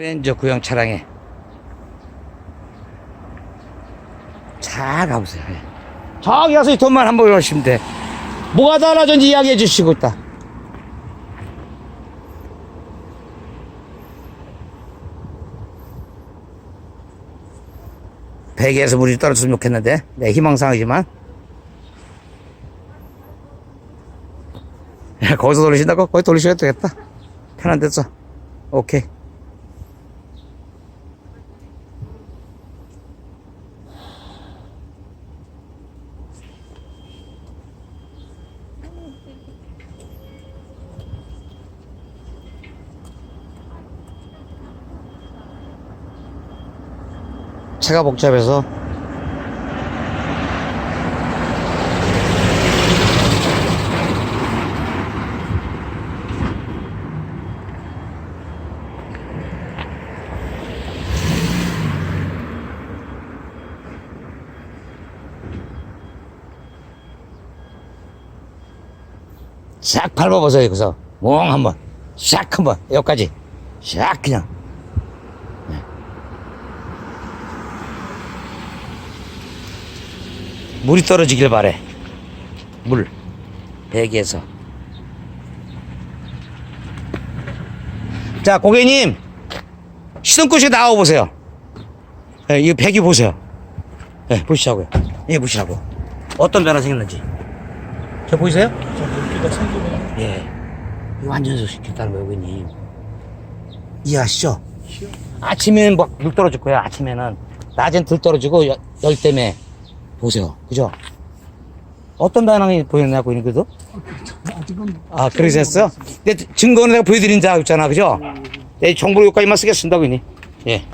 렌저 구형 차량에 잘 가보세요. 예. 저기 가서 이 돈만 한번 넣으시면 돼. 뭐가 달라졌는지 이야기해 주시고 있다. 베개에서 물이 떨어졌으면 좋겠는데 내 희망사항이지만 야, 거기서 돌리신다고? 거기 돌리셔도 되겠다 편한 데서 오케이 차가 복잡해서. 싹 밟아보세요 여기서. 몽 한번. 싹 한번. 여기까지. 싹 그냥 물이 떨어지길 바래. 물. 베개에서. 자, 고객님. 시동끝이 나와보세요. 예, 이 배기 보세요. 예, 보시자고요. 예, 보시라고. 어떤 변화 생겼는지. 저 보이세요? 물기가 생기네요. 예. 이거 완전 소식했다는 거예요, 고객님. 이해하시죠? 아침에는 막 물 떨어질 거예요, 아침에는. 낮엔 들 떨어지고 열, 열 때문에. 보세요. 그죠? 어떤 반응이 보였냐고, 이는 그래도? 아, 그러셨어요? 근데 증거는 내가 보여드린 자 있잖아, 그죠? 내 정보 여기까지만 쓰겠습니다, 고객님. 예.